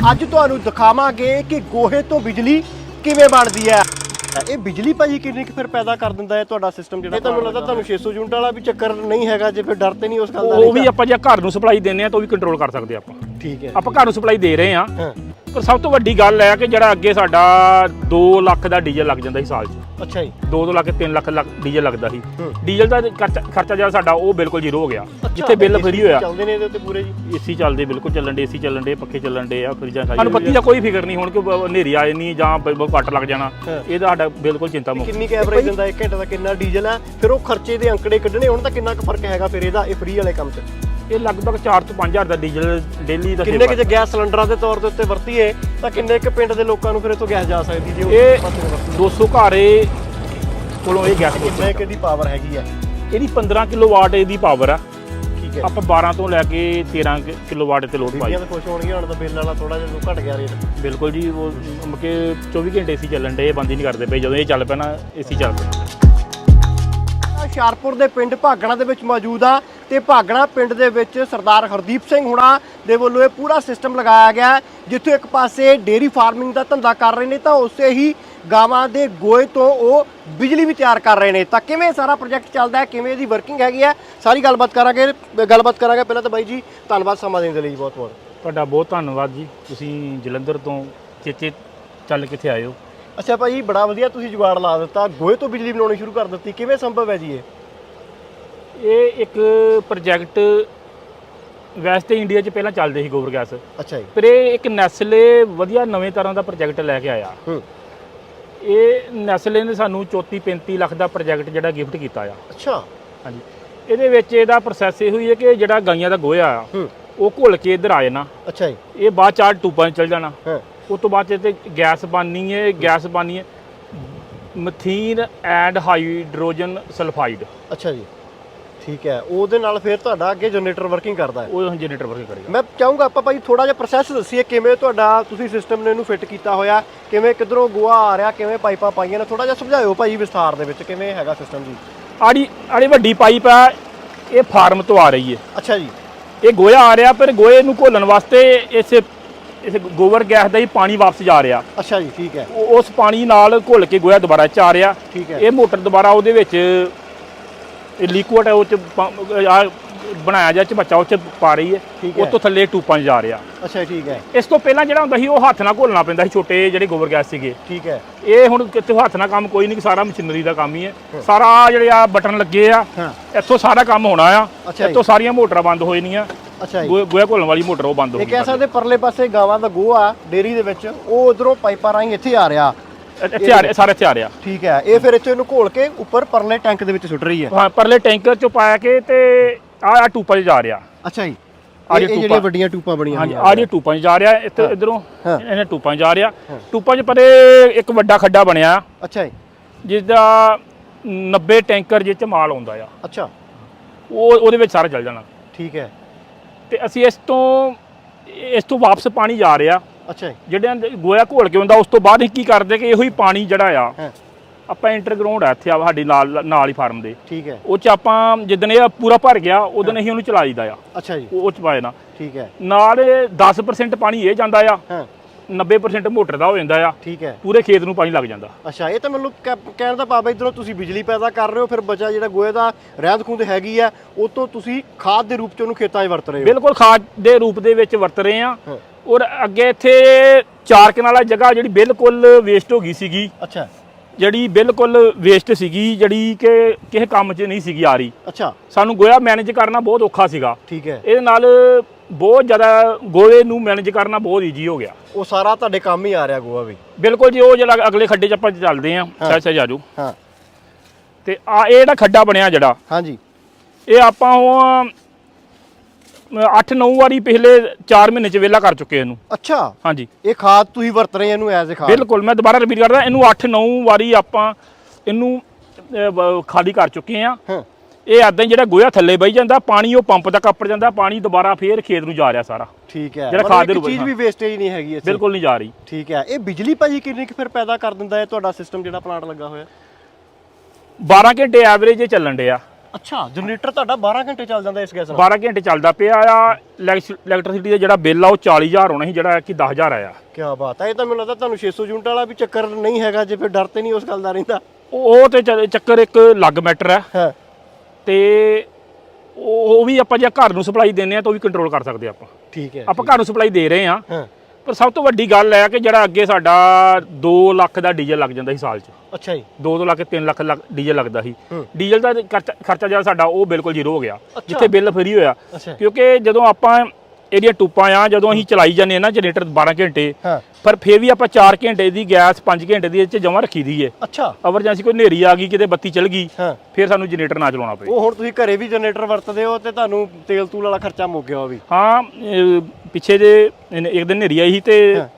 ਅੱਜ ਤੁਹਾਨੂੰ ਦਿਖਾਵਾਂਗੇ ਕਿ ਗੋਹੇ ਤੋਂ ਬਿਜਲੀ ਕਿਵੇਂ ਬਣਦੀ ਹੈ। ਇਹ ਬਿਜਲੀ ਭਾਜੀ ਕਿੰਨੀ ਕੁ ਫਿਰ ਪੈਦਾ ਕਰ ਦਿੰਦਾ ਹੈ ਤੁਹਾਡਾ ਸਿਸਟਮ ਜਿਹੜਾ? ਇਹ ਤਾਂ ਮੈਨੂੰ ਲੱਗਦਾ ਤੁਹਾਨੂੰ 600 ਯੂਨਿਟ ਵਾਲਾ ਵੀ ਚੱਕਰ ਨਹੀਂ ਹੈਗਾ ਜੇ ਫਿਰ ਡਰ ਤੇ ਨਹੀਂ ਉਸ ਗੱਲ ਦਾ ਉਹ ਵੀ ਆਪਾਂ ਜੇ ਘਰ ਨੂੰ ਸਪਲਾਈ ਦਿੰਦੇ ਆ ਤਾਂ ਉਹ ਵੀ ਕੰਟਰੋਲ ਕਰ ਸਕਦੇ ਆਪਾਂ। ਠੀਕ ਹੈ। ਆਪਾਂ ਘਰ ਨੂੰ ਸਪਲਾਈ ਦੇ ਰਹੇ ਆ ਹਾਂ। ਪਰ ਸਭ ਤੋਂ ਵੱਡੀ ਗੱਲ ਹੈ ਕਿ ਜਿਹੜਾ ਅੱਗੇ ਸਾਡਾ 2 ਲੱਖ ਦਾ ਡੀਜ਼ਲ ਲੱਗ ਜਾਂਦਾ ਸੀ ਸਾਲ 'ਚ। ਅੱਛਾ ਜੀ। 2-2 ਲੱਖ 3 ਲੱਖ ਡੀਜ਼ਲ ਲੱਗਦਾ ਸੀ। ਹੂੰ। ਡੀਜ਼ਲ ਦਾ ਖਰਚਾ ਖਰਚਾ ਜਿਹੜਾ ਸਾਡਾ ਉਹ ਬਿਲਕੁਲ ਜ਼ੀਰੋ ਹੋ ਗਿਆ। ਜਿੱਥੇ ਬਿੱਲ ਫਰੀ ਹੋਇਆ। ਚੱਲਦੇ ਨੇ ਇਹਦੇ ਉੱਤੇ ਪੂਰੇ ਜੀ? ਏਸੀ ਚੱਲਦੇ ਬਿਲਕੁਲ ਚੱਲਣ ਦੇ ਏਸੀ ਚੱਲਣ ਦੇ ਪੱਖੇ ਚੱਲਣ ਦੇ ਆ ਫਰਿੱਜਾਂ ਸਾਨੂੰ ਬੱਤੀ ਦਾ ਕੋਈ ਫਿਕਰ ਨਹੀਂ ਹੁਣ ਕਿ ਬ- ਹਨੇਰੀ ਆ ਜਾਣੀ ਜਾਂ ਬ- ਬ- ਕੱਟ ਲੱਗ ਜਾਣਾ। ਹਾਂ। ਇਹਦਾ ਸਾਡਾ ਬਿਲਕੁਲ ਚਿੰਤਾ ਮੁਕਤ। ਕਿੰਨੀ ਐਵਰੇਜ ਦਿੰਦਾ 1 ਘੰਟੇ ਦਾ ਕਿੰਨਾ ਡੀਜ਼ਲ ਹੈ ਫਿਰ ਉਹ ਖਰਚੇ ਦੇ ਅੰਕੜੇ ਕੱਢਣੇ ਹੁਣ ਤਾਂ ਕਿੰਨਾ ਕੁ ਫ਼ਰਕ ਹੈਗਾ ਫਿਰ ਇਹਦਾ ਇਹ ਫ੍ਰੀ ਵਾਲੇ ਕੰਮ 'ਚ? ਇਹ ਲਗਭਗ 4 ਤੋਂ 5000 ਦਾ ਡੀਜ਼ਲ ਡੇਲੀ ਦਾ ਕਿੰਨੇ ਕਿ ਜੇ ਗੈਸ ਸਿਲੰਡਰਾਂ ਦੇ ਤੌਰ ਦੇ ਉੱਤੇ ਵਰਤੀਏ ਤਾਂ ਕਿੰਨੇ ਕੁ ਪਿੰਡ ਦੇ ਲੋਕਾਂ ਨੂੰ ਫਿਰ ਇਥੋਂ ਗੈਸ ਜਾ ਸਕਦੀ ਜੇ ਇਹ ਪਾਸੇ ਨੂੰ ਵਰਤੀਏ? 200 ਘਰੇ ਕੋਲੋਂ ਇਹ ਗੈਸ ਕਿੰਨੇ ਕਿ ਦੀ ਪਾਵਰ ਹੈਗੀ ਹੈ ਇਹਦੀ 15 ਕਿਲੋਵਾਟ ਇਹਦੀ ਪਾਵਰ ਆ। ਆਪਾਂ 12 ਤੋਂ ਲੈ ਕੇ 13 ਕਿਲੋਵਾਟ ਤੇ ਲੋਡ ਪਾਈ। ਬੀਬੀਆਂ ਤਾਂ ਖੁਸ਼ ਹੋਣਗੀਆਂ ਹੁਣ ਤਾਂ ਬਿੱਲ ਵਾਲਾ ਥੋੜਾ ਜਿਹਾ ਘਟ ਗਿਆ ਰੇਟ। ਬਿਲਕੁਲ ਜੀ ਉਹ ਮਤਲਬ ਕਿ 24 ਘੰਟੇ ਏਸੀ ਚੱਲਣ ਦੇ ਬੰਦ ਹੀ ਨਹੀਂ ਕਰਦੇ ਪਏ। ਜਦੋਂ ਇਹ ਚੱਲ ਪੈਣਾ ਏਸੀ ਚੱਲ ਪਿਆ ਹੁਸ਼ਿਆਰਪੁਰ ਦੇ ਪਿੰਡ ਭਾਗਣਾ ਦੇ ਵਿੱਚ ਮੌਜੂਦ ਆ। ਤੇ ਭਾਗਣਾ ਪਿੰਡ ਦੇ ਵਿੱਚ ਸਰਦਾਰ ਹਰਦੀਪ ਸਿੰਘ ਹੁਣਾ ਦੇ ਵੱਲੋਂ ਇਹ ਪੂਰਾ ਸਿਸਟਮ ਲਗਾਇਆ ਗਿਆ ਜਿੱਥੇ ਇੱਕ ਪਾਸੇ ਡੇਰੀ ਫਾਰਮਿੰਗ ਦਾ ਧੰਦਾ ਕਰ ਰਹੇ ਨੇ ਤਾਂ ਉਸੇ ਹੀ ਗਾਵਾਂ ਦੇ ਗੋਏ ਤੋਂ ਉਹ ਬਿਜਲੀ ਵੀ ਤਿਆਰ ਕਰ ਰਹੇ ਨੇ। ਤਾਂ ਕਿਵੇਂ ਸਾਰਾ ਪ੍ਰੋਜੈਕਟ ਚੱਲਦਾ ਹੈ ਕਿਵੇਂ ਇਹਦੀ ਵਰਕਿੰਗ ਹੈਗੀ ਹੈ ਸਾਰੀ ਗੱਲਬਾਤ ਕਰਾਂਗੇ ਗੱਲਬਾਤ ਕਰਾਂਗੇ ਪਹਿਲਾਂ ਤਾਂ ਬਾਈ ਜੀ ਧੰਨਵਾਦ ਸਮਾਂ ਦੇਣ ਦੇ ਲਈ ਬਹੁਤ ਬਹੁਤ। ਤੁਹਾਡਾ ਬਹੁਤ ਧੰਨਵਾਦ ਜੀ। ਤੁਸੀਂ ਜਲੰਧਰ ਤੋਂ ਚੇਚੇ ਚੱਲ ਕਿੱਥੇ ਆਏ ਹੋ। ਅੱਛਾ ਭਾਈ ਬੜਾ ਵਧੀਆ ਤੁਸੀਂ ਜੁਗਾੜ ਲਾ ਦਿੱਤਾ ਗੋਏ ਤੋਂ ਬਿਜਲੀ ਬਣਾਉਣੀ ਸ਼ੁਰੂ ਕਰ ਦਿੱਤੀ ਕਿਵੇਂ ਸੰਭਵ ਹੈ ਜੀ ਇਹ? ਇਹ ਇੱਕ ਪ੍ਰੋਜੈਕਟ ਵੈਸੇ ਤਾਂ ਇੰਡੀਆ 'ਚ ਪਹਿਲਾਂ ਚੱਲਦੇ ਸੀ ਗੋਬਰ ਗੈਸ। ਅੱਛਾ ਜੀ। ਪਰ ਇਹ ਇੱਕ ਨੈਸਲੇ ਵਧੀਆ ਨਵੇਂ ਤਰ੍ਹਾਂ ਦਾ ਪ੍ਰੋਜੈਕਟ ਲੈ ਕੇ ਆਇਆ। ਹੂੰ। ਇਹ ਨੈਸਲੇ ਨੇ ਸਾਨੂੰ 34 35 ਲੱਖ ਦਾ ਪ੍ਰੋਜੈਕਟ ਜਿਹੜਾ ਗਿਫਟ ਕੀਤਾ ਆ। ਅੱਛਾ। ਹਾਂਜੀ। ਇਹਦੇ ਵਿੱਚ ਇਹਦਾ ਪ੍ਰੋਸੈਸ ਇਹ ਹੋਈ ਹੈ ਕਿ ਜਿਹੜਾ ਗਾਈਆਂ ਦਾ ਗੋਹਾ ਆ ਹੂੰ। ਉਹ ਘੁਲ ਕੇ ਇੱਧਰ ਆ ਜਾਣਾ। ਅੱਛਾ ਜੀ। ਇਹ ਬਾਅਦ ਚਾਰ 'ਚ ਚਲ ਜਾਣਾ। ਹਾਂ। ਉਸ ਤੋਂ ਬਾਅਦ ਇਹ ਤੇ ਗੈਸ ਬਣਨੀ ਹੈ ਗੈਸ ਬਣਨੀ ਹੈ। Methane and hydrogen sulphide. ਅੱਛਾ ਜੀ। ਠੀਕ ਹੈ ਉਹਦੇ ਨਾਲ ਫਿਰ ਤੁਹਾਡਾ ਅੱਗੇ ਜਨਰੇਟਰ ਵਰਕਿੰਗ ਕਰਦਾ ਹੈ। ਉਹ ਜਨਰੇਟਰ ਵਰਕ ਕਰੇਗਾ। ਮੈਂ ਚਾਹੂੰਗਾ ਆਪਾਂ ਭਾਈ ਥੋੜਾ ਜਿਹਾ ਪ੍ਰੋਸੈਸ ਦੱਸੀਏ ਕਿਵੇਂ ਤੁਹਾਡਾ ਤੁਸੀਂ ਸਿਸਟਮ ਨੇ ਇਹਨੂੰ ਫਿੱਟ ਕੀਤਾ ਹੋਇਆ ਕਿਵੇਂ ਕਿਧਰੋਂ ਗੋਆ ਆ ਰਿਹਾ ਕਿਵੇਂ ਪਾਈਪਾਂ ਪਾਈਆਂ ਨੇ ਥੋੜਾ ਜਿਹਾ ਸਮਝਾਇਓ ਭਾਈ ਵਿਸਥਾਰ ਦੇ ਵਿੱਚ ਕਿਵੇਂ ਹੈਗਾ ਸਿਸਟਮ ਜੀ। ਆੜੀ ਆੜੀ ਵੱਡੀ ਪਾਈਪ ਆ ਇਹ ਫਾਰਮ ਤੋਂ ਆ ਰਹੀ ਹੈ। ਅੱਛਾ ਜੀ। ਇਹ ਗੋਇਆ ਆ ਰਿਹਾ ਪਰ ਗੋਏ ਨੂੰ ਘੋਲਣ ਵਾਸਤੇ ਇਸ ਇਸ ਗੋਬਰ ਗੈਸ ਦਾ ਹੀ ਪਾਣੀ ਵਾਪਸ ਜਾ ਰਿਹਾ। ਅੱਛਾ ਜੀ ਠੀਕ ਹੈ। ਉਸ ਪਾਣੀ ਨਾਲ ਘੁਲ ਕੇ ਗੋਇਆ ਦੁਬਾਰਾ ਚ ਆ ਰਿਹਾ। ਠੀਕ ਹੈ। ਇਹ ਮੋਟਰ ਦੁਬਾਰਾ ਉਹਦੇ ਵਿੱਚ ਇਹ ਲਿਕੁਇਡ ਹੈ ਉਹ ਚ ਪਾ- ਆ ਬਣਾਇਆ ਜਾ ਚ ਬੱਚਾ ਉਹ ਚ ਪਾ ਰਹੀ ਹੈ। ਠੀਕ ਉਹ ਹੈ ਤੋਂ ਥੱਲੇ ਟੂਪਾਂ 'ਚ ਜਾ ਰਿਹਾ। ਅੱਛਾ ਠੀਕ ਹੈ। ਇਸ ਤੋਂ ਪਹਿਲਾਂ ਜਿਹੜਾ ਹੁੰਦਾ ਸੀ ਉਹ ਹੱਥ ਨਾਲ ਘੋਲਣਾ ਪੈਂਦਾ ਸੀ ਛੋਟੇ ਜਿਹੜੇ ਗੋਬਰ ਗੈਸ ਸੀਗੇ। ਠੀਕ ਹੈ। ਇਹ ਹੁਣ ਕਿਤੇ ਹੱਥ ਨਾਲ ਕੰਮ ਕੋਈ ਨਹੀਂ ਸਾਰਾ ਮਸ਼ੀਨਰੀ ਦਾ ਕੰਮ ਹੀ ਹੈ। ਸਾਰਾ ਆਹ ਜਿਹੜੇ ਆ ਬਟਨ ਲੱਗੇ ਆ ਹਾਂ। ਇੱਥੋਂ ਸਾਰਾ ਕੰਮ ਹੋਣਾ ਆ। ਅੱਛਾ ਜੀ। ਇੱਥੋਂ ਸਾਰੀਆਂ ਮੋਟਰਾਂ ਬੰਦ ਹੋਏ ਨਹੀਂ ਆ ਅੱਛਾ ਜੀ। ਗੋਇਆ ਗੋਇਆ ਘੋਲਣ ਵਾਲੀ ਮੋਟਰ ਉਹ ਬੰਦ ਹੋ ਇਹ ਗਈ ਕਹਿ ਸਕਦੇ ਪਰਲੇ ਪਾਸੇ ਗਾਵਾਂ ਦਾ ਗੋਹਾ ਡੇਰੀ ਦੇ ਵਿੱਚ ਉਹ ਉਧਰੋਂ ਪਾਈਪਾਂ ਰਾਹੀਂ ਇੱਥੇ ਆ ਰਿਹਾ। ਰਿਹਾ ਸਾਰੇ ਇੱਥੇ ਆ। ਠੀਕ ਹੈ ਇਹ ਫਿਰ ਇੱਥੇ ਇਹਨੂੰ ਘੋਲ ਕੇ ਉੱਪਰ ਪਰਲੇ ਟੈਂਕ ਦੇ ਵਿੱਚ ਸੁੱਟ ਰਹੀ ਹੈ। ਹਾਂ ਪਰਲੇ ਟੈਂਕਰ ਚੋਂ ਪਾਇਆ ਕੇ ਤੇ ਆ ਆ ਟੂਪਾਂ 'ਚ ਜਾ ਰਿਹਾ। ਅੱਛਾ ਜੀ। ਆਹ ਇਹ ਜਿਹੜੀ ਇਹ ਜਿਹੜੀਆਂ ਟੂਪਾਂ- ਵੱਡੀਆਂ ਟੂਪਾਂ ਬਣੀਆਂ ਹਾਂਜੀ ਹੋਈਆਂ ਆ ਜਿਹੜੀ ਟੂਪਾਂ 'ਚ ਜਾ ਰਿਹਾ ਇੱਥੇ ਇਧਰੋਂ ਹਾਂ। ਇਹਨੇ ਟੂਪਾਂ 'ਚ ਜਾ ਰਿਹਾ। ਹਾਂ। ਟੂਪਾਂ 'ਚ ਪਰੇ ਇੱਕ ਵੱਡਾ ਖੱਡਾ ਬਣਿਆ। ਅੱਛਾ ਜੀ। ਜਿਸ ਦਾ 90 ਟੈਂਕਰ ਜਿਹ 'ਚ ਮਾਲ ਆਉਂਦਾ ਆ। ਅੱਛਾ। ਉਹ ਉਹਦੇ ਵਿੱਚ ਸਾਰਾ ਚੱਲ ਜਾਣਾ। ਠੀਕ ਹੈ। ਤੇ ਅਸੀਂ ਇਸ ਤੋਂ ਇਸ ਤੋਂ ਵਾਪਸ ਪਾਣੀ ਜਾ ਰਿਹਾ। ਅੱਛਾ ਜੀ। ਜਿਹੜੇ ਅੰਦਰ ਗੋਇਆ ਘੋਲ ਕੇ ਹੁੰਦਾ ਉਸ ਤੋਂ ਬਾਅਦ ਅਸੀਂ ਕੀ ਕਰਦੇ ਕਿ ਇਹੋ ਹੀ ਪਾਣੀ ਜਿਹੜਾ ਆ ਹਾਂ। ਆਪਾਂ ਇੰਟਰਗਰਾਉਂਡ ਆ ਇੱਥੇ ਆ ਸਾਡੀ ਨਾਲ ਨਾਲ ਹੀ ਫਾਰਮ ਦੇ। ਠੀਕ ਹੈ। ਉਹ ਚ ਆਪਾਂ ਜਿੱਦਣ ਇਹ ਪੂਰਾ ਭਰ ਗਿਆ ਉਦੋਂ ਅਸੀਂ ਉਹਨੂੰ ਚਲਾ ਦਈਦਾ ਆ। ਅੱਛਾ ਜੀ। ਉਹ ਚ ਪਾਏ ਨਾ ਠੀਕ ਹੈ। ਨਾਲ ਇਹ 10% ਪਾਣੀ ਇਹ ਜਾਂਦਾ ਆ। ਹਾਂ। 90% ਮੋਟਰ ਦਾ ਹੋ ਜਾਂਦਾ ਆ। ਠੀਕ ਹੈ। ਪੂਰੇ ਖੇਤ ਨੂੰ ਪਾਣੀ ਲੱਗ ਜਾਂਦਾ। ਅੱਛਾ ਇਹ ਤਾਂ ਮੈਨੂੰ ਕਹਿ- ਕਹਿਣ ਦਾ ਹੈ ਇਧਰੋਂ ਤੁਸੀਂ ਬਿਜਲੀ ਪੈਦਾ ਕਰ ਰਹੇ ਹੋ ਫਿਰ ਬਚਾ ਜਿਹੜਾ ਗੋਹੇ ਦਾ ਰਹਿੰਦ ਖੂੰਦ ਹੈਗੀ ਆ ਉਹ ਤੋਂ ਤੁਸੀਂ ਖਾਦ ਦੇ ਰੂਪ ਚ ਉਹਨੂੰ ਖੇਤਾਂ 'ਚ ਵਰਤ ਰਹੇ ਹੋ। ਬਿਲਕੁਲ ਖਾਦ ਦੇ ਰੂਪ ਦੇ ਵਿੱਚ ਵਰਤ ਰਹੇ ਆ। ਹਾਂ। ਔਰ ਅੱਗੇ ਇੱਥੇ ਚਾਰ ਕਨਾਲਾ ਜਗ੍ਹਾ ਜਿਹੜੀ ਬਿਲਕੁਲ ਵੇਸਟ ਹੋ ਗਈ ਸੀਗੀ। ਅੱਛਾ। ਜਿਹੜੀ ਬਿਲਕੁਲ ਵੇਸਟ ਸੀਗੀ ਜਿਹੜੀ ਕਿ ਕਿਸੇ ਕੰਮ 'ਚ ਨਹੀਂ ਸੀਗੀ ਆ ਰਹੀ। ਅੱਛਾ। ਸਾਨੂੰ ਗੋਇਆ ਮੈਨੇਜ ਕਰਨਾ ਬਹੁਤ ਔਖਾ ਸੀਗਾ। ਠੀਕ ਹੈ। ਇਹਦੇ ਨਾਲ ਬਹੁਤ ਜ਼ਿਆਦਾ ਗੋਏ ਨੂੰ ਮੈਨੇਜ ਕਰਨਾ ਬਹੁਤ ਈਜੀ ਹੋ ਗਿਆ। ਉਹ ਸਾਰਾ ਤੁਹਾਡੇ ਕੰਮ ਹੀ ਆ ਰਿਹਾ ਗੋਹਾ ਵੀ? ਬਿਲਕੁਲ ਬਿਲਕੁਲ ਜੀ ਉਹ ਜਿਹੜਾ ਅਗਲੇ ਖੱਡੇ 'ਚ ਆਪਾਂ ਚੱਲਦੇ ਆਂ ਸਹਿ ਸਹਿ ਜਾਜੂ ਹਾਂ। ਤੇ ਆ ਇਹ ਜਿਹੜਾ ਖੱਡਾ ਬਣਿਆ ਜਿਹੜਾ ਹਾਂਜੀ। ਇਹ ਆਪਾਂ ਉਹ 8-9 ਵਾਰੀ ਪਿਛਲੇ 4 ਮਹੀਨੇ 'ਚ ਵਿਹਲਾ ਕਰ ਚੁੱਕੇ ਇਹਨੂੰ। ਅੱਛਾ। ਹਾਂਜੀ। ਇਹ ਖਾਦ ਤੁਸੀਂ ਵਰਤ ਰਹੇ ਇਹਨੂੰ ਐਜ਼ ਅ ਖਾਦ? ਬਿਲਕੁਲ ਮੈਂ ਦੁਬਾਰਾ ਰਿਪੀਟ ਕਰਦਾ ਇਹਨੂੰ 8-9 ਵਾਰੀ ਆਪਾਂ ਇਹਨੂੰ ਅਹ, ਖਾਲੀ ਕਰ ਚੁੱਕੇ ਆ। ਹਾਂ। ਇਹ ਹੀ ਜਿਹੜਾ ਗੋਇਆ ਥੱਲੇ ਬਈ ਜਾਂਦਾ ਪਾਣੀ ਉਹ ਪੰਪ ਤੱਕ ਕੱਪੜ ਜਾਂਦਾ ਪਾਣੀ ਦੁਬਾਰਾ ਫੇਰ ਖੇਤ ਨੂੰ ਜਾ ਰਿਹਾ ਸਾਰਾ। ਠੀਕ ਹੈ। ਜਿਹੜਾ ਮਤਲਬ ਖਾਦ ਦੇ ਇੱਕ ਰੂਪ ਚੀਜ਼। ਵੀ ਵੇਸਟੇਜ ਨਹੀਂ ਹੈਗੀ ਇੱਥੇ। ਬਿਲਕੁਲ ਨਹੀਂ ਜਾ ਰਹੀ। ਠੀਕ ਹੈ। ਇਹ ਬਿਜਲੀ ਭਾਜੀ ਕਿੰਨੀ ਕੁ ਫਿਰ ਪੈਦਾ ਕਰ ਦਿੰਦਾ ਹੈ? ਤੁਹਾਡਾ ਸਿਸਟਮ ਜਿਹੜਾ ਪਲਾਂਟ ਲੱਗਾ ਹੋਇਆ? 12 ਘੰਟੇ ਐਵਰੇਜ ਇਹ ਚੱਲਣ ਡਿਆ। ਅੱਛਾ ਜਨਰੇਟਰ ਤੁਹਾਡਾ 12 ਘੰਟੇ ਚੱਲ ਜਾਂਦਾ ਇਸ ਗੈਸ ਨਾਲ? 12 ਘੰਟੇ ਚੱਲਦਾ ਪਿਆ ਆ ਇਲੈਕਟ੍ਰਿਸਿਟੀ ਦਾ ਜਿਹੜਾ ਬਿੱਲ ਆ ਉਹ 40000 ਹੋਣਾ ਸੀ ਜਿਹੜਾ ਕਿ 10000 ਆਇਆ। ਕੀ ਬਾਤ ਹੈ ਇਹ ਤਾਂ ਮੈਨੂੰ ਲੱਗਦਾ ਤੁਹਾਨੂੰ 600 ਯੂਨਿਟ ਵਾਲਾ ਵੀ ਚੱਕਰ ਨਹੀਂ ਹੈਗਾ ਜੇ ਫਿਰ ਡਰ ਤੇ ਨਹੀਂ ਉਸ ਗੱਲ ਦਾ ਰਹਿੰਦਾ। ਉਹ ਤੇ ਚੱਕਰ ਇੱਕ ਲੱਗ ਮੈਟਰ ਹੈ। ਹਾਂ। ਤੇ ਉਹ ਵੀ ਆਪਾਂ ਜੇ ਘਰ ਨੂੰ ਸਪਲਾਈ ਦਿੰਦੇ ਆ ਤਾਂ ਉਹ ਵੀ ਕੰਟਰੋਲ ਕਰ ਸਕਦੇ ਆਪਾਂ। ਠੀਕ ਹੈ ਆਪਾਂ ਘਰ ਨੂੰ ਸਪਲਾਈ ਦੇ ਰਹੇ ਆ ਹਾਂ। ਪਰ ਸਭ ਤੋਂ ਵੱਡੀ ਗੱਲ ਹੈ ਕਿ ਜਿਹੜਾ ਅੱਗੇ ਸਾਡਾ 2 ਲੱਖ ਦਾ ਡੀਜ਼ਲ ਲੱਗ ਜਾਂਦਾ ਸੀ ਸਾਲ 'ਚ। ਅੱਛਾ ਜੀ। 2 ਤੋਂ ਲੱਖ 3 ਲੱਖ ਡੀਜ਼ਲ ਲੱਗਦਾ ਸੀ। ਡੀਜ਼ਲ ਦਾ ਖਰਚਾ ਖਰਚਾ ਜਿਹੜਾ ਸਾਡਾ ਉਹ ਬਿਲਕੁਲ ਜ਼ੀਰੋ ਹੋ ਗਿਆ। ਜਿੱਥੇ ਬਿੱਲ ਫਰੀ ਹੋਇਆ। ਕਿਉਂਕਿ ਜਦੋਂ ਆਪਾਂ ਇਹਦੀਆਂ ਟੂਪਾਂ ਆ ਜਦੋਂ ਅਸੀਂ ਚਲਾਈ ਜਾਂਦੇ ਆ ਨਾ ਜਨਰੇਟਰ 12 ਘੰਟੇ ਪਰ ਫੇਰ ਵੀ ਆਪਾਂ 4 ਘੰਟੇ ਦੀ ਗੈਸ 5 ਘੰਟੇ ਦੀ ਇਹ 'ਚ ਜਮਾ ਰੱਖੀ ਦੀ ਏ। ਅੱਛਾ। ਐਮਰਜੈਂਸੀ ਕੋਈ ਹਨੇਰੀ ਆ ਗਈ ਕਿਤੇ ਬੱਤੀ ਚਲ ਗਈ ਫਿਰ ਸਾਨੂੰ ਜਨਰੇਟਰ ਨਾ ਚਲਾਉਣਾ ਪਏ। ਉਹ ਹੁਣ ਤੁਸੀਂ ਘਰੇ ਵੀ ਜਨਰੇਟਰ ਵਰਤਦੇ ਹੋ ਤੇ ਤੁਹਾਨੂੰ ਤੇਲ ਤੂਲ ਵਾਲਾ ਖਰਚਾ ਮੁੱਕ ਗਿਆ ਉਹ ਵੀ। ਹਾਂ ਪਿੱਛੇ ਜੇ ਇੱਕ ਦਿਨ ਹਨੇਰੀ ਆਈ ਸੀ ਤੇ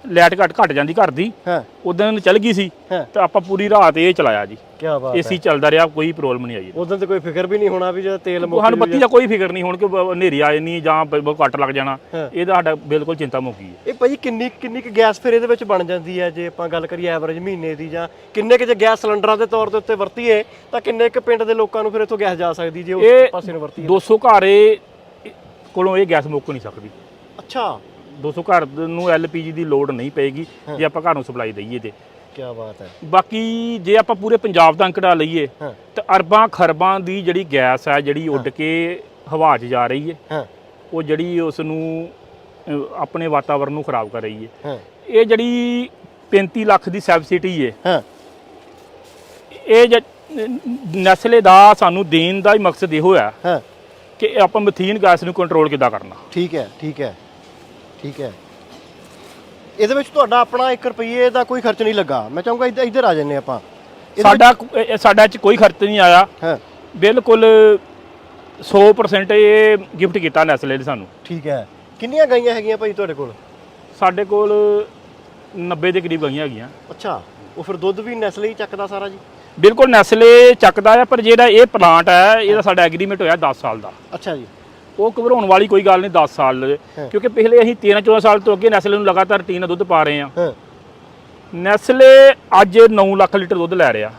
ਲਾਈਟ ਘਟ ਘਟ ਜਾਂਦੀ ਘਰ ਦੀ ਹਾਂ। ਉਦੋਂ ਚਲ ਗਈ ਸੀ ਹਾਂ। ਤੇ ਆਪਾਂ ਪੂਰੀ ਰਾਤ ਇਹ ਚਲਾਇਆ ਜੀ। ਕੀ ਬਾਤ ਏਸੀ ਚੱਲਦਾ ਰਿਹਾ ਕੋਈ ਪ੍ਰੋਬਲਮ ਨਹੀਂ ਆਈ ਉਦੋਂ ਤੇ ਕੋਈ ਫਿਕਰ ਵੀ ਨਹੀਂ ਹੋਣਾ ਵੀ ਜਦੋਂ ਤੇਲ ਮੁੱਕ ਸਾਨੂੰ ਬੱਤੀ ਦਾ ਕੋਈ ਫਿਕਰ ਨਹੀਂ ਹੁਣ ਕਿ ਬ- ਹਨੇਰੀ ਆ ਜਾਣੀ ਜਾਂ ਬ- ਕੱਟ ਲੱਗ ਜਾਣਾ। ਹਾਂ। ਇਹਦਾ ਸਾਡਾ ਬਿਲਕੁਲ ਚਿੰਤਾ ਮੁੱਕੀ ਹੈ। ਇਹ ਭਾਈ ਕਿੰਨੀ ਕਿੰਨੀ ਕੁ ਗੈਸ ਫਿਰ ਇਹਦੇ ਵਿੱਚ ਬਣ ਜਾਂਦੀ ਹੈ? ਜੇ ਆਪਾਂ ਗੱਲ ਕਰੀਏ ਐਵਰੇਜ ਮਹੀਨੇ ਦੀ ਜਾਂ ਕਿੰਨੇ ਕੁ ਜੇ ਗੈਸ ਸਿਲੰਡਰਾਂ ਦੇ ਤੌਰ ਦੇ ਉੱਤੇ ਵਰਤੀਏ ਤਾਂ ਕਿੰਨੇ ਕੁ ਪਿੰਡ ਦੇ ਲੋਕਾਂ ਨੂੰ ਫਿਰ ਇੱਥੋਂ ਗੈਸ ਜਾ ਸਕਦੀ ਜੇ ਉਸ ਇਹ ਪਾਸੇ ਨੂੰ ਵਰਤੀਏ? 200 ਘਰ ਇਹ ਕੋਲੋਂ ਇਹ ਗੈਸ ਮੁੱਕ ਨਹੀਂ ਸਕਦੀ। ਅੱਛਾ। 200 ਘਰ ਨੂੰ ਐਲਪੀਜੀ ਦੀ ਲੋਡ ਨਹੀਂ ਪਏਗੀ ਜੇ ਆਪਾਂ ਘਰ ਨੂੰ ਸਪਲਾਈ ਦਈਏ ਤੇ। ਕੀ ਬਾਤ ਹੈ। ਬਾਕੀ ਜੇ ਆਪਾਂ ਪੂਰੇ ਪੰਜਾਬ ਦਾ ਅੰਕੜਾ ਲਈਏ ਹਾਂ। ਤਾਂ ਅਰਬਾਂ ਖਰਬਾਂ ਦੀ ਜਿਹੜੀ ਗੈਸ ਹੈ ਜਿਹੜੀ ਉੱਡ ਕੇ ਹਵਾ 'ਚ ਜਾ ਰਹੀ ਹੈ ਹਾਂ। ਉਹ ਜਿਹੜੀ ਉਸ ਨੂੰ ਆਪਣੇ ਵਾਤਾਵਰਣ ਨੂੰ ਖਰਾਬ ਕਰ ਰਹੀ ਹੈ। ਹਾਂ। ਇਹ ਜਿਹੜੀ 35 ਲੱਖ ਦੀ ਸਬਸਿਡੀ ਹੈ ਹਾਂ। ਇਹ ਜ- ਨਸਲੇ ਦਾ ਸਾਨੂੰ ਦੇਣ ਦਾ ਹੀ ਮਕਸਦ ਇਹੋ ਹੈ ਹਾਂ। ਕਿ ਆਪਾਂ ਮਥੀਨ ਗੈਸ ਨੂੰ ਕੰਟਰੋਲ ਕਿੱਦਾਂ ਕਰਨਾ। ਠੀਕ ਹੈ ਠੀਕ ਹੈ। ਠੀਕ ਹੈ। ਇਹਦੇ ਵਿੱਚ ਤੁਹਾਡਾ ਆਪਣਾ 1 ਰੁਪਏ ਦਾ ਕੋਈ ਖਰਚ ਨਹੀਂ ਲੱਗਾ। ਮੈਂ ਚਾਹੂੰਗਾ ਇੱਧਰ ਇੱਧਰ ਆ ਜੰਨੇ ਆਪਾਂ। ਇਹਦੇ ਸਾਡਾ ਕੋ- ਇਹ- ਸਾਡਾ ਚ ਕੋਈ ਖਰਚ ਨਹੀਂ ਆਇਆ। ਹਾਂ। ਬਿਲਕੁਲ 100% ਇਹ ਗਿਫਟ ਕੀਤਾ ਨੈਸਲੇ ਨੇ ਸਾਨੂੰ। ਠੀਕ ਹੈ। ਕਿੰਨੀਆਂ ਗਾਈਆਂ ਹੈਗੀਆਂ ਭਾਈ ਤੁਹਾਡੇ ਕੋਲ? ਸਾਡੇ ਕੋਲ 90 ਦੇ ਕਰੀਬ ਗਈਆਂ ਹੈਗੀਆਂ। ਅੱਛਾ। ਉਹ ਫਿਰ ਦੁੱਧ ਵੀ ਨਸਲ ਹੀ ਚੱਕਦਾ ਸਾਰਾ ਜੀ? ਬਿਲਕੁਲ ਨੈਸਲੇ ਚੱਕਦਾ ਆ ਪਰ ਜਿਹੜਾ ਇਹ ਪਲਾਂਟ ਹੈ ਇਹਦਾ ਸਾਡਾ ਐਗਰੀਮੈਂਟ ਹੋਇਆ 10 ਸਾਲ ਦਾ। ਅੱਛਾ ਜੀ। ਉਹ ਘਬਰਾਉਣ ਵਾਲੀ ਕੋਈ ਗੱਲ ਨਹੀਂ 10 ਸਾਲ ਦੇ। ਕਿਉਂਕਿ ਪਿਛਲੇ ਅਸੀਂ 13 14 ਸਾਲ ਤੋਂ ਅੱਗੇ ਨੈਸਲੇ ਨੂੰ ਲਗਾਤਾਰ ਟੀਨ ਦੁੱਧ ਪਾ ਰਹੇ ਆ ਹਾਂ। ਨੈਸਲੇ ਅੱਜ 9 ਲੱਖ ਲੀਟਰ ਦੁੱਧ ਲੈ ਰਿਹਾ।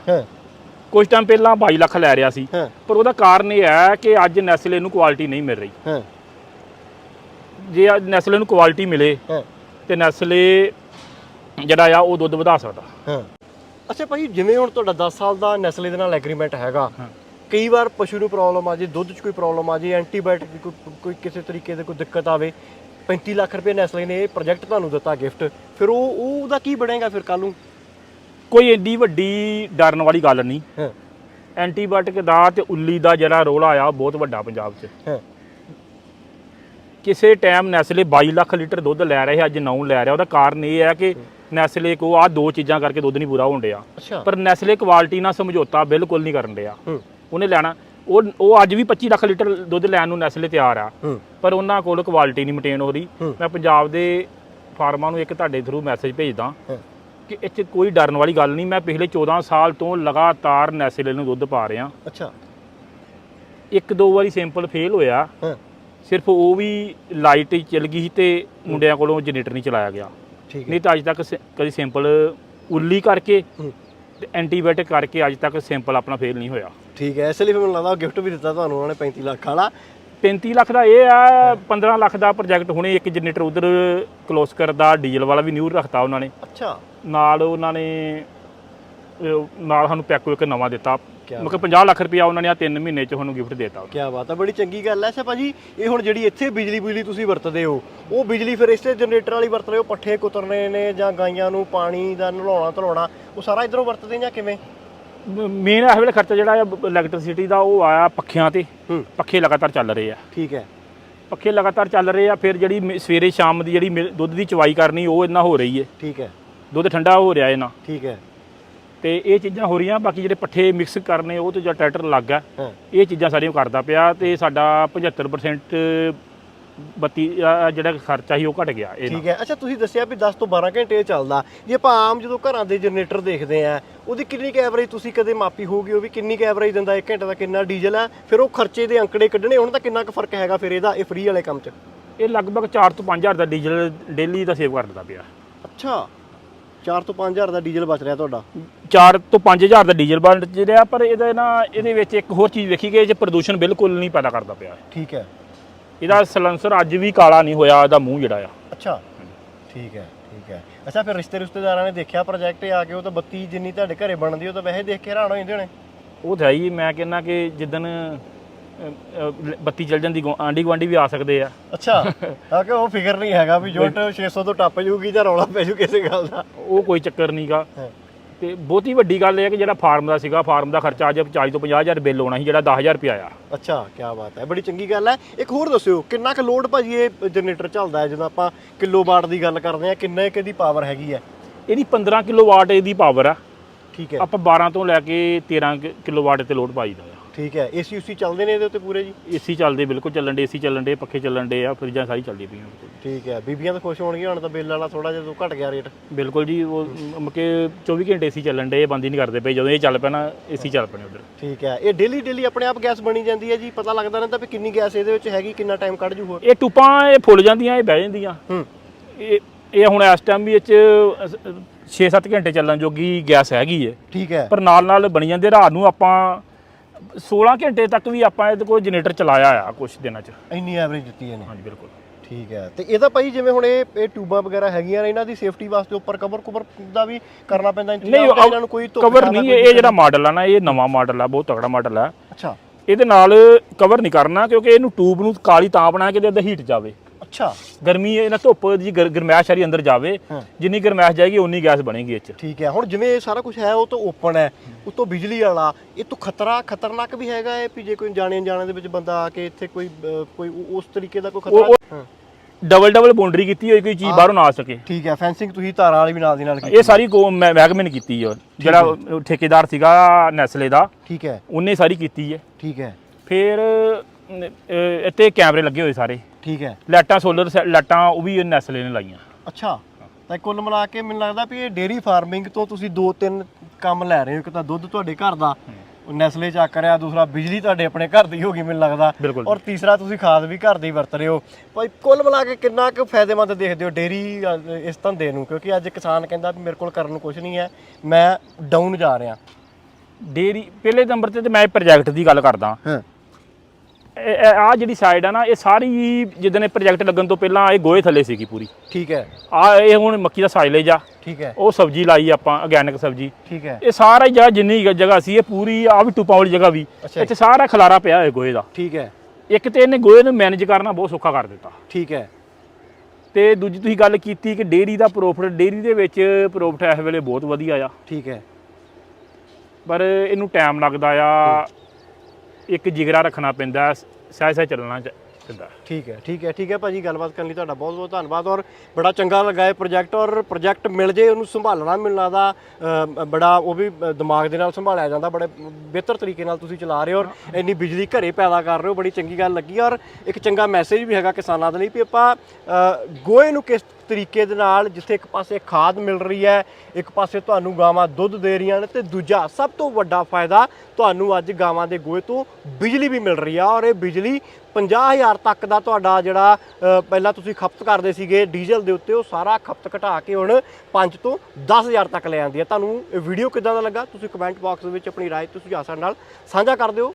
ਕੁਝ ਟਾਈਮ ਪਹਿਲਾਂ 22 ਲੱਖ ਲੈ ਰਿਹਾ ਸੀ। ਪਰ ਉਹਦਾ ਕਾਰਨ ਇਹ ਹੈ ਕਿ ਅੱਜ ਨੈਸਲੇ ਨੂੰ ਕੁਆਲਿਟੀ ਨਹੀਂ ਮਿਲ ਰਹੀ। ਜੇ ਅੱਜ ਨੈਸਲੇ ਨੂੰ ਕੁਆਲਿਟੀ ਮਿਲੇ ਤੇ ਨੈਸਲੇ ਜਿਹੜਾ ਆ ਉਹ ਦੁੱਧ ਵਧਾ ਸਕਦਾ। ਅੱਛਾ ਭਾਈ ਜਿਵੇਂ ਹੁਣ ਤੁਹਾਡਾ 10 ਸਾਲ ਦਾ ਨਸਲੇ ਦੇ ਨਾਲ ਐਗਰੀਮੈਂਟ ਹੈਗਾ। ਕਈ ਵਾਰ ਪਸ਼ੂ ਨੂੰ ਪ੍ਰੋਬਲਮ ਆ ਜੇ ਦੁੱਧ 'ਚ ਕੋਈ ਪ੍ਰੋਬਲਮ ਆ ਜੇ ਐਂਟੀਬਾਇਓਟਿਕ ਦੀ ਕੋਈ ਕੋਈ ਕਿਸੇ ਤਰੀਕੇ ਦੀ ਕੋਈ ਦਿੱਕਤ ਆਵੇ 35 ਲੱਖ ਰੁਪਏ ਨਸਲੇ ਨੇ ਇਹ ਪ੍ਰੋਜੈਕਟ ਤੁਹਾਨੂੰ ਦਿੱਤਾ ਗਿਫਟ ਫਿਰ ਉਹ ਉਹ ਉਹਦਾ ਕੀ ਬਣੇਗਾ ਫਿਰ ਕੱਲ ਨੂੰ? ਕੋਈ ਏਡੀ ਵੱਡੀ ਡਰਨ ਵਾਲੀ ਗੱਲ ਨਹੀਂ। ਹਾਂ। ਐਂਟੀਬਾਇਓਟਿਕ ਦਾ ਤੇ ਉੱਲੀ ਦਾ ਜਿਹੜਾ ਰੋਲਾ ਆ ਉਹ ਬਹੁਤ ਵੱਡਾ ਪੰਜਾਬ 'ਚ। ਹਾਂ। ਕਿਸੇ ਟਾਈਮ ਨੈਸਲੇ 22 ਲੱਖ ਲੀਟਰ ਦੁੱਧ ਲੈ ਰਿਹਾ ਅੱਜ 9 ਲੈ ਰਿਹਾ। ਉਹਦਾ ਕਾਰਨ ਇਹ ਹੈ ਕਿ ਨੈਸਲੇ ਕੋ ਆ ਦੋ ਚੀਜ਼ਾਂ ਕਰਕੇ ਦੁੱਧ ਨਹੀਂ ਪੂਰਾ ਹੋਣ ਡਿਆ। ਅੱਛਾ। ਪਰ ਨੈਸਲੇ ਕੁਆਲਿਟੀ ਨਾਲ ਸਮਝੌਤਾ ਬਿਲਕੁਲ ਨਹੀਂ ਕਰਨ ਡਿਆ। ਹੂੰ। ਉਹਨੇ ਲੈਣਾ। ਉਹ ਉਹ ਅੱਜ ਵੀ 25 ਲੱਖ ਲੀਟਰ ਦੁੱਧ ਲੈਣ ਨੂੰ ਨੈਸਲੇ ਤਿਆਰ ਆ। ਪਰ ਉਹਨਾਂ ਕੋਲ ਕੁਆਲਿਟੀ ਨਹੀਂ ਮੇਨਟੇਨ ਹੋ ਰਹੀ। ਮੈਂ ਪੰਜਾਬ ਦੇ ਫਾਰਮਾਂ ਨੂੰ ਇੱਕ ਤੁਹਾਡੇ ਥਰੂ ਮੈਸੇਜ ਭੇਜਦਾ ਕਿ 'ਚ ਕੋਈ ਡਰਨ ਵਾਲੀ ਗੱਲ ਨਹੀਂ। ਮੈਂ ਪਿਛਲੇ 14 ਸਾਲ ਤੋਂ ਲਗਾਤਾਰ ਨੈਸਲੇ ਨੂੰ ਦੁੱਧ ਪਾ ਰਿਹਾ। ਅੱਛਾ। ਇੱਕ ਦੋ ਵਾਰੀ ਸੈਂਪਲ ਫੇਲ ਹੋਇਆ। ਸਿਰਫ ਉਹ ਵੀ ਲਾਈਟ ਹੀ ਚੱਲ ਗਈ ਸੀ ਤੇ ਮੁੰਡਿਆਂ ਕੋਲੋਂ ਜਨਰੇਟਰ ਨਹੀਂ ਚਲਾਇਆ ਗਿਆ। ਨਹੀਂ ਤਾਂ ਅੱਜ ਤੱਕ ਕਦੀ ਸੈਂਪਲ ਉੱਲੀ ਕਰਕੇ ਤੇ ਐਂਟੀਬਾਇਓਟਿਕ ਕਰਕੇ ਅੱਜ ਤੱਕ ਸੈਂਪਲ ਆਪਣਾ ਫੇਲ ਨਹੀਂ ਹੋਇਆ। ਠੀਕ ਹੈ ਇਸ ਲਈ ਫਿਰ ਮੈਨੂੰ ਲੱਗਦਾ ਗਿਫਟ ਵੀ ਦਿੱਤਾ ਤੁਹਾਨੂੰ ਉਹਨਾਂ ਨੇ 35 ਲੱਖ ਵਾਲਾ। 35 ਲੱਖ ਦਾ ਇਹ ਆ 15 ਲੱਖ ਦਾ ਪ੍ਰੋਜੈਕਟ ਹੁਣੇ ਇੱਕ ਜਨਰੇਟਰ ਉਧਰ ਕਲੋਸਕਰ ਦਾ ਡੀਜ਼ਲ ਵਾਲਾ ਵੀ ਨਿਊ ਰੱਖਤਾ ਉਹਨਾਂ ਨੇ। ਅੱਛਾ। ਨਾਲ ਉਹਨਾਂ ਨੇ ਨਾਲ ਸਾਨੂੰ ਪੈਕੋ ਇੱਕ ਨਵਾਂ ਦਿੱਤਾ। ਮਤਲਬ 50 ਲੱਖ ਰੁਪਇਆ ਉਹਨਾਂ ਨੇ ਆ 3 ਮਹੀਨੇ ਚ ਸਾਨੂੰ ਗਿਫਟ ਦਿੱਤਾ। ਕੀ ਬਾਤ ਹੈ ਬੜੀ ਚੰਗੀ ਗੱਲ ਹੈ ਅੱਛਾ ਭਾਜੀ ਇਹ ਹੁਣ ਜਿਹੜੀ ਇੱਥੇ ਬਿਜਲੀ ਬਿਜਲੀ ਤੁਸੀਂ ਵਰਤਦੇ ਹੋ ਉਹ ਬਿਜਲੀ ਫਿਰ ਇਸੇ ਜਨਰੇਟਰ ਵਾਲੀ ਵਰਤ ਰਹੇ ਹੋ ਪੱਠੇ ਕੁਤਰਨੇ ਨੇ ਜਾਂ ਗਾਈਆਂ ਨੂੰ ਪਾਣੀ ਦਾ ਨਲਾਉਣਾ ਧਲਾਉਣਾ ਉਹ ਸਾਰਾ ਇਧਰੋਂ ਵਰਤਦੇ ਜਾਂ ਕਿਵੇਂ? ਮੇਨ ਇਸ ਵੇਲੇ ਖਰਚਾ ਜਿਹੜਾ ਆ ਇਲੈਕਟ੍ਰਿਸਿਟੀ ਦਾ ਉਹ ਆਇਆ ਪੱਖਿਆਂ ਤੇ। ਪੱਖੇ ਲਗਾਤਾਰ ਚੱਲ ਰਹੇ ਆ। ਠੀਕ ਹੈ। ਪੱਖੇ ਲਗਾਤਾਰ ਚੱਲ ਰਹੇ ਆ ਫਿਰ ਜਿਹੜੀ ਸਵੇਰੇ ਸ਼ਾਮ ਦੀ ਜਿਹੜੀ ਦੁੱਧ ਦੀ ਚਵਾਈ ਕਰਨੀ ਉਹ ਇਹਨਾਂ ਹੋ ਰਹੀ ਹੈ ਠੀਕ ਹੈ। ਦੁੱਧ ਠੰਡਾ ਹੋ ਰਿਹਾ ਇਹਨਾਂ ਠੀਕ ਹੈ। ਤੇ ਇਹ ਚੀਜ਼ਾਂ ਹੋ ਰਹੀਆਂ ਬਾਕੀ ਜਿਹੜੇ ਪੱਠੇ ਮਿਕਸ ਕਰਨੇ ਉਹ ਤੇ ਜਾਂ ਟਰੈਕਟਰ ਲੱਗ ਇਹ ਚੀਜ਼ਾਂ ਸਾਰੀਆਂ ਕਰਦਾ ਪਿਆ ਤੇ ਸਾਡਾ 75% ਬੱਤੀ ਜਿਹੜਾ ਖਰਚਾ ਸੀ ਉਹ ਘਟ ਗਿਆ ਇਹ ਠੀਕ ਹੈ। ਅੱਛਾ ਤੁਸੀਂ ਦੱਸਿਆ ਵੀ 10 ਤੋਂ 12 ਘੰਟੇ ਇਹ ਚੱਲਦਾ। ਜੇ ਆਪਾਂ ਆਮ ਜਦੋਂ ਘਰਾਂ ਦੇ ਜਨਰੇਟਰ ਦੇਖਦੇ ਆ ਉਹਦੀ ਕਿੰਨੀ ਕੁ ਐਵਰੇਜ ਤੁਸੀਂ ਕਦੇ ਮਾਪੀ ਹੋਊਗੀ? ਉਹ ਵੀ ਕਿੰਨੀ ਕੁ ਐਵਰੇਜ ਦਿੰਦਾ 1 ਘੰਟੇ ਦਾ ਕਿੰਨਾ ਡੀਜ਼ਲ ਹੈ? ਫਿਰ ਉਹ ਖਰਚੇ ਦੇ ਅੰਕੜੇ ਕੱਢਣੇ ਹੁਣ ਤਾਂ ਕਿੰਨਾ ਕੁ ਫ਼ਰਕ ਹੈਗਾ ਫਿਰ ਇਹਦਾ ਇਹ ਫ੍ਰੀ ਵਾਲੇ ਕੰਮ 'ਚ? ਇਹ ਲਗਭਗ 4 ਤੋਂ 5000 ਦਾ ਡੀਜ਼ਲ ਡੇਲੀ ਦਾ ਸੇਵ ਕਰ ਦਿੰਦਾ ਪਿਆ। ਅੱਛਾ 4 ਤੋਂ 5000 ਦਾ ਡੀਜ਼ਲ ਬਚ ਰਿਹਾ ਤੁਹਾਡਾ? 4 ਤੋਂ 5000 ਦਾ ਡੀਜ਼ਲ ਬਣ ਰਿਹਾ ਪਰ ਇਹਦਾ ਨਾ ਇਹਦੇ ਵਿੱਚ ਇੱਕ ਹੋਰ ਚੀਜ਼ ਵੇਖੀ ਗਈ ਜੇ ਪ੍ਰਦੂਸ਼ਣ ਬਿਲਕੁਲ ਨਹੀਂ ਪੈਦਾ ਕਰਦਾ ਪਿਆ। ਠੀਕ ਹੈ। ਇਹਦਾ ਸਲੈਂਸਰ ਅੱਜ ਵੀ ਕਾਲਾ ਨਹੀਂ ਹੋਇਆ ਇਹਦਾ ਮੂੰਹ ਜਿਹੜਾ ਆ। ਅੱਛਾ। ਠੀਕ ਹੈ ਠੀਕ ਹੈ। ਅੱਛਾ ਫਿਰ ਰਿਸ਼ਤੇ ਰਿਸ਼ਤੇਦਾਰਾਂ ਨੇ ਦੇਖਿਆ ਪ੍ਰੋਜੈਕਟ ਆ ਕੇ ਉਹ ਤਾਂ ਬੱਤੀ ਜਿੰਨੀ ਤੁਹਾਡੇ ਘਰੇ ਬਣਦੀ ਉਹ ਤਾਂ ਵੈਸੇ ਦੇਖ ਕੇ ਹੈਰਾਨ ਹੋ ਜਾਂਦੇ ਹੋਣੇ। ਉਹ ਤਾਂ ਹੈ ਹੀ ਮੈਂ ਕਹਿੰਦਾ ਕਿ ਅ, ਬੱਤੀ ਚੱਲ ਜਾਂਦੀ ਆਂਡੀ ਗਵਾਂਡੀ ਵੀ ਆ ਸਕਦੇ ਆ। ਅੱਛਾ ਆ ਕਿ ਉਹ ਫਿਕਰ ਨਹੀਂ ਹੈਗਾ ਵੀ ਜੁੱਟ 600 ਤੋਂ ਟੱਪ ਜੂਗੀ ਜਾਂ ਰੌਲਾ ਪੈ ਜੂ ਕਿਸੇ ਗੱਲ ਦਾ। ਉਹ ਕੋਈ ਚੱਕਰ ਨਹੀਂਗਾ। ਤੇ ਬਹੁਤੀ ਵੱਡੀ ਗੱਲ ਇਹ ਹੈ ਕਿ ਜਿਹੜਾ ਫਾਰਮ ਦਾ ਸੀਗਾ ਫਾਰਮ ਦਾ ਖਰਚਾ ਅੱਜ 40 ਤੋਂ 50000 ਬਿੱਲ ਆਉਣਾ ਸੀ ਜਿਹੜਾ 10000 ਰੁਪਇਆ ਆਇਆ ਅੱਛਾ ਕੀ ਬਾਤ ਹੈ ਬੜੀ ਚੰਗੀ ਗੱਲ ਹੈ। ਇੱਕ ਹੋਰ ਦੱਸਿਓ ਕਿੰਨਾ ਕੁ ਲੋਡ ਭਾਜੀ ਇਹ ਜਨਰੇਟਰ ਚੱਲਦਾ ਹੈ? ਜਦੋਂ ਆਪਾਂ ਕਿਲੋਵਾਟ ਦੀ ਗੱਲ ਕਰਦੇ ਆ ਕਿੰਨੇ ਕੁ ਦੀ ਪਾਵਰ ਹੈਗੀ ਹੈ? ਇਹਦੀ 15 ਕਿਲੋਵਾਟ ਇਹਦੀ ਪਾਵਰ ਆ। ਠੀਕ ਹੈ। ਆਪਾਂ 12 ਤੋਂ ਲੈ ਕੇ 13 ਕਿ- ਕਿਲੋਵਾਟ ਤੇ ਲੋਡ ਪਾਈਦਾ ਠੀਕ ਹੈ ਏਸੀ ਉਸੀ ਚੱਲਦੇ ਨੇ ਇਹਦੇ ਉੱਤੇ ਪੂਰੇ ਜੀ? ਏਸੀ ਚੱਲਦੇ ਬਿਲਕੁਲ ਚੱਲਣ ਦੇ ਏਸੀ ਚੱਲਣ ਦੇ ਪੱਖੇ ਚੱਲਣ ਦੇ ਆ ਫਰਿੱਜਾਂ ਸਾਰੀ ਚੱਲਦੀ ਪਈਆਂ ਬਿਲਕੁਲ ਠੀਕ ਹੈ ਬੀਬੀਆਂ ਤਾਂ ਖੁਸ਼ ਹੋਣਗੀਆਂ ਹੁਣ ਤਾਂ ਬਿੱਲ ਵਾਲਾ ਥੋੜਾ ਜਿਹਾ ਘਟ ਗਿਆ ਰੇਟ। ਬਿਲਕੁਲ ਜੀ ਉਹ ਮੱਕੇ 24 ਘੰਟੇ ਏਸੀ ਚੱਲਣ ਦੇ ਬੰਦ ਹੀ ਨਹੀਂ ਕਰਦੇ ਪਏ ਜਦੋਂ ਇਹ ਚੱਲ ਪੈਣਾ ਏਸੀ ਚੱਲ ਪੈਣੇ ਉਧਰ। ਠੀਕ ਹੈ ਇਹ ਡੇਲੀ ਡੇਲੀ ਆਪਣੇ ਆਪ ਗੈਸ ਬਣੀ ਜਾਂਦੀ ਹੈ ਜੀ ਪਤਾ ਲੱਗਦਾ ਰਹਿੰਦਾ ਵੀ ਕਿੰਨੀ ਗੈਸ ਇਹਦੇ ਵਿੱਚ ਹੈਗੀ ਕਿੰਨਾ ਟਾਈਮ ਕੱਢ ਜੂ ਹੋਰ ਇਹ ਟੁੱਪਾਂ ਇਹ ਫੁੱਲ ਜਾਂਦੀਆਂ ਇਹ ਬਹਿ ਜਾਂਦੀਆਂ। ਹੂੰ। ਇਹ ਇਹ ਹੁਣ ਇਸ ਟਾਈਮ ਵੀ ਇਹ ਚ 6-7 ਘੰਟੇ ਚੱਲਣ ਜੋਗੀ ਗੈਸ ਹੈਗੀ ਏ। ਠੀਕ ਹੈ। ਪਰ ਨਾਲ ਨਾਲ ਬਣੀ ਜਾਂਦੇ ਰਾਤ ਨੂੰ ਆਪਾਂ 16 ਘੰਟੇ ਤੱਕ ਵੀ ਆਪਾਂ ਇਹਦੇ ਕੋਲ ਜਨਰੇਟਰ ਚਲਾਇਆ ਆ ਕੁਝ ਦਿਨਾਂ ਚ। ਇੰਨੀ ਐਵਰੇਜ ਦਿੱਤੀ ਇਹਨੇ ਹਾਂਜੀ ਬਿਲਕੁਲ। ਠੀਕ ਹੈ। ਤੇ ਇਹਦਾ ਭਾਈ ਜਿਵੇਂ ਹੁਣ ਇਹ ਇਹ ਟਿਊਬਾਂ ਵਗੈਰਾ ਹੈਗੀਆਂ ਨੇ ਇਹਨਾਂ ਦੀ ਸੇਫਟੀ ਵਾਸਤੇ ਉੱਪਰ ਕਵਰ ਕਵਰ ਦਾ ਵੀ ਕਰਨਾ ਪੈਂਦਾ ਇੰਤਜ਼ਾਮ ਜਾਂ ਇਹਨਾਂ ਨੂੰ ਕੋਈ ਕਵਰ ਦਾ ਨਹੀਂ ਇਹ ਜਿਹੜਾ ਮਾਡਲ ਆ ਨਾ ਇਹ ਨਵਾਂ ਮਾਡਲ ਆ ਬਹੁਤ ਤਗੜਾ ਮਾਡਲ ਆ। ਅੱਛਾ। ਇਹਦੇ ਨਾਲ ਕਵਰ ਨਹੀਂ ਕਰਨਾ ਕਿਉਂਕਿ ਇਹਨੂੰ ਟੂਬ ਨੂੰ ਕਾਲੀ ਤਾਂ ਬਣਾ ਕੇ ਅੰਦਰ ਹੀਟ ਜਾਵੇ। ਅੱਛਾ। ਗਰਮੀ ਇਹਨਾਂ ਧੁੱਪ ਦੀ ਗਰ- ਗਰਮੈਸ਼ ਸਾਰੀ ਅੰਦਰ ਜਾਵੇ ਹਾਂ। ਜਿੰਨੀ ਗਰਮੈਸ਼ ਜਾਏਗੀ ਉਨੀ ਗੈਸ ਬਣੇਗੀ ਇਹ ਚ। ਠੀਕ ਹੈ ਹੁਣ ਜਿਵੇਂ ਇਹ ਸਾਰਾ ਕੁਝ ਹੈ ਉਹ ਤਾਂ ਓਪਨ ਹੈ ਉਤੋਂ ਬਿਜਲੀ ਵਾਲਾ ਇਹ ਤੋਂ ਖਤਰਾ ਖਤਰਨਾਕ ਵੀ ਹੈਗਾ ਹੈ ਵੀ ਜੇ ਕੋਈ ਜਾਣੇ ਅਣਜਾਣੇ ਦੇ ਵਿੱਚ ਬੰਦਾ ਆ ਕੇ ਇੱਥੇ ਕੋਈ ਅਹ, ਕੋਈ ਉ- ਉਸ ਤਰੀਕੇ ਦਾ ਕੋਈ ਉਹ- ਖਤਰਾ ਹਾਂ। ਡਬਲ ਡਬਲ ਬਾਉਂਡਰੀ ਕੀਤੀ ਹੋਈ ਕੋਈ ਚੀਜ਼ ਬਾਹਰੋਂ ਨਾ ਆ ਸਕੇ। ਠੀਕ ਹੈ ਫੈਂਸਿੰਗ ਤੁਸੀਂ ਤਾਰਾਂ ਵਾਲੀ ਵੀ ਨਾਲ ਦੀ ਨਾਲ ਕੀਤੀ। ਇਹ ਸਾਰੀ ਗੋ- ਮਹਿ- ਮਹਿਕਮੇ ਨੇ ਕੀਤੀ ਹੈ ਜਿਹੜਾ ਠੇਕੇਦਾਰ ਸੀਗਾ ਨੈਸਲੇ ਦਾ। ਠੀਕ ਹੈ। ਉਹਨੇ ਸਾਰੀ ਕੀਤੀ ਹੈ। ਠੀਕ ਹੈ। ਫਿਰ ਇੱਥੇ ਕੈਮਰੇ ਲੱਗੇ ਹੋਏ ਸਾਰੇ। ਠੀਕ ਹੈ। ਲਾਈਟਾਂ ਸੋਲਰ ਲਾਈਟਾਂ ਉਹ ਵੀ ਨੈਸਲੇ ਨੇ ਲਾਈਆਂ। ਅੱਛਾ ਤਾਂ ਕੁੱਲ ਮਿਲਾ ਕੇ ਮੈਨੂੰ ਲੱਗਦਾ ਵੀ ਇਹ ਡੇਰੀ ਫਾਰਮਿੰਗ ਤੋਂ ਤੁਸੀਂ ਦੋ ਤਿੰਨ ਕੰਮ ਲੈ ਰਹੇ ਹੋ ਇੱਕ ਤਾਂ ਦੁੱਧ ਤੁਹਾਡੇ ਘਰ ਦਾ ਉਹ ਨੈਸਲੇ ਚੱਕ ਰਿਹਾ ਦੂਸਰਾ ਬਿਜਲੀ ਤੁਹਾਡੇ ਆਪਣੇ ਘਰ ਦੀ ਹੋਗੀ ਮੈਨੂੰ ਲੱਗਦਾ। ਔਰ ਤੀਸਰਾ ਤੁਸੀਂ ਖਾਦ ਵੀ ਘਰ ਦੀ ਵਰਤ ਰਹੇ ਹੋ। ਭਾਈ ਕੁੱਲ ਮਿਲਾ ਕੇ ਕਿੰਨਾ ਕੁ ਫਾਇਦੇਮੰਦ ਦੇਖਦੇ ਹੋ ਡੇਰੀ ਇਸ ਧੰਦੇ ਨੂੰ? ਕਿਉਂਕਿ ਅੱਜ ਕਿਸਾਨ ਕਹਿੰਦਾ ਵੀ ਮੇਰੇ ਕੋਲ ਕਰਨ ਨੂੰ ਕੁਝ ਨਹੀਂ ਹੈ ਮੈਂ ਡਾਊਨ ਜਾ ਰਿਹਾ। ਡੇਰੀ ਪਹਿਲੇ ਨੰਬਰ ਤੇ ਤੇ ਮੈਂ ਪ੍ਰੋਜੈਕਟ ਦੀ ਗੱਲ ਕਰਦਾ। ਹਾਂ। ਆ ਜਿਹੜੀ ਸਾਈਡ ਆ ਨਾ ਇਹ ਸਾਰੀ ਜਿੱਦਣ ਇਹ ਪ੍ਰੋਜੈਕਟ ਲੱਗਣ ਤੋਂ ਪਹਿਲਾਂ ਇਹ ਗੋਹੇ ਥੱਲੇ ਸੀਗੀ ਪੂਰੀ। ਠੀਕ ਹੈ। ਆ ਇਹ ਹੁਣ ਮੱਕੀ ਦਾ ਸਾਈਲੇਜ ਆ ਠੀਕ ਹੈ। ਉਹ ਸਬਜ਼ੀ ਲਾਈ ਆਪਾਂ ਆਰਗੈਨਿਕ ਸਬਜ਼ੀ। ਠੀਕ ਹੈ। ਇਹ ਸਾਰਾ ਹੀ ਜਗ੍ਹਾ ਜਿੰਨੀ ਜਗ੍ਹਾ ਸੀ ਇਹ ਪੂਰੀ ਆ ਵੀ ਟੁੱਪਾਂ ਵਾਲੀ ਜਗ੍ਹਾ ਵੀ। ਇੱਥੇ ਸਾਰਾ ਖਲਾਰਾ ਪਿਆ ਹੋਇਆ ਗੋਹੇ ਦਾ। ਠੀਕ ਹੈ। ਇੱਕ ਤੇ ਇਹਨੇ ਗੋਹੇ ਨੂੰ ਮੈਨੇਜ ਕਰਨਾ ਬਹੁਤ ਸੌਖਾ ਕਰ ਦਿੱਤਾ। ਠੀਕ ਹੈ। ਤੇ ਦੂਜੀ ਤੁਸੀਂ ਗੱਲ ਕੀਤੀ ਕਿ ਡੇਰੀ ਦਾ ਪ੍ਰੋਫਿਟ ਡੇਰੀ ਦੇ ਵਿੱਚ ਪ੍ਰੋਫਿਟ ਇਸ ਵੇਲੇ ਬਹੁਤ ਵਧੀਆ ਆ। ਠੀਕ ਹੈ। ਪਰ ਇਹਨੂੰ ਟਾਈਮ ਲੱਗਦਾ ਆ। ਇੱਕ ਜਿਗਰਾ ਰੱਖਣਾ ਪੈਂਦਾ ਸਹਿ ਸਹਿ ਚੱਲਣਾ ਪੈਂਦਾ। ਠੀਕ ਹੈ ਠੀਕ ਹੈ ਠੀਕ ਹੈ ਭਾਜੀ ਗੱਲਬਾਤ ਕਰਨ ਲਈ ਤੁਹਾਡਾ ਬਹੁਤ ਬਹੁਤ ਧੰਨਵਾਦ ਔਰ ਬੜਾ ਚੰਗਾ ਲੱਗਾ ਇਹ ਪ੍ਰੋਜੈਕਟ ਔਰ ਪ੍ਰੋਜੈਕਟ ਮਿਲ ਜੇ ਉਹਨੂੰ ਸੰਭਾਲਣਾ ਮਿਲਣਾ ਦਾ ਅ, ਬੜਾ ਉਹ ਵੀ ਅ, ਦਿਮਾਗ ਦੇ ਨਾਲ ਸੰਭਾਲਿਆ ਜਾਂਦਾ ਬੜੇ ਬਿਹਤਰ ਤਰੀਕੇ ਨਾਲ ਤੁਸੀਂ ਚਲਾ ਰਹੇ ਹੋ ਔਰ ਇੰਨੀ ਬਿਜਲੀ ਘਰੇ ਪੈਦਾ ਕਰ ਰਹੇ ਹੋ ਬੜੀ ਚੰਗੀ ਗੱਲ ਲੱਗੀ ਔਰ ਇੱਕ ਚੰਗਾ ਮੈਸੇਜ ਵੀ ਹੈਗਾ ਕਿਸਾਨਾਂ ਦੇ ਲਈ ਵੀ ਆਪਾਂ ਅ, ਗੋਹੇ ਨੂੰ ਕਿਸ ਤਰੀਕੇ ਦੇ ਨਾਲ ਜਿੱਥੇ ਇੱਕ ਪਾਸੇ ਖਾਦ ਮਿਲ ਰਹੀ ਹੈ, ਇੱਕ ਪਾਸੇ ਤੁਹਾਨੂੰ ਗਾਵਾਂ ਦੁੱਧ ਦੇ ਰਹੀਆਂ ਨੇ ਤੇ ਦੂਜਾ ਸਭ ਤੋਂ ਵੱਡਾ ਫਾਇਦਾ ਤੁਹਾਨੂੰ ਅੱਜ ਗਾਵਾਂ ਦੇ ਗੋਹੇ ਤੋਂ ਬਿਜਲੀ ਵੀ ਮਿਲ ਰਹੀ ਆ ਔਰ ਇਹ ਬਿਜਲੀ 50000 ਤੱਕ ਦਾ ਤੁਹਾਡਾ ਜਿਹੜਾ ਪਹਿਲਾਂ ਤੁਸੀਂ ਖਪਤ ਕਰਦੇ ਸੀਗੇ ਡੀਜ਼ਲ ਦੇ ਉੱਤੇ, ਉਹ ਸਾਰਾ ਖਪਤ ਘਟਾ ਕੇ ਹੁਣ 5 ਤੋਂ 10000 ਤੱਕ ਲੈ ਆਂਦੀ ਹੈ। ਤੁਹਾਨੂੰ ਇਹ ਵੀਡੀਓ ਕਿਦਾਂ ਦਾ ਲੱਗਾ? ਤੁਸੀਂ ਕਮੈਂਟ ਬਾਕਸ ਵਿੱਚ ਆਪਣੀ ਰਾਏ, ਤੁਸੀਂ ਸੁਝਾਅ ਨਾਲ ਸਾਂਝਾ ਕਰ ਦਿਓ।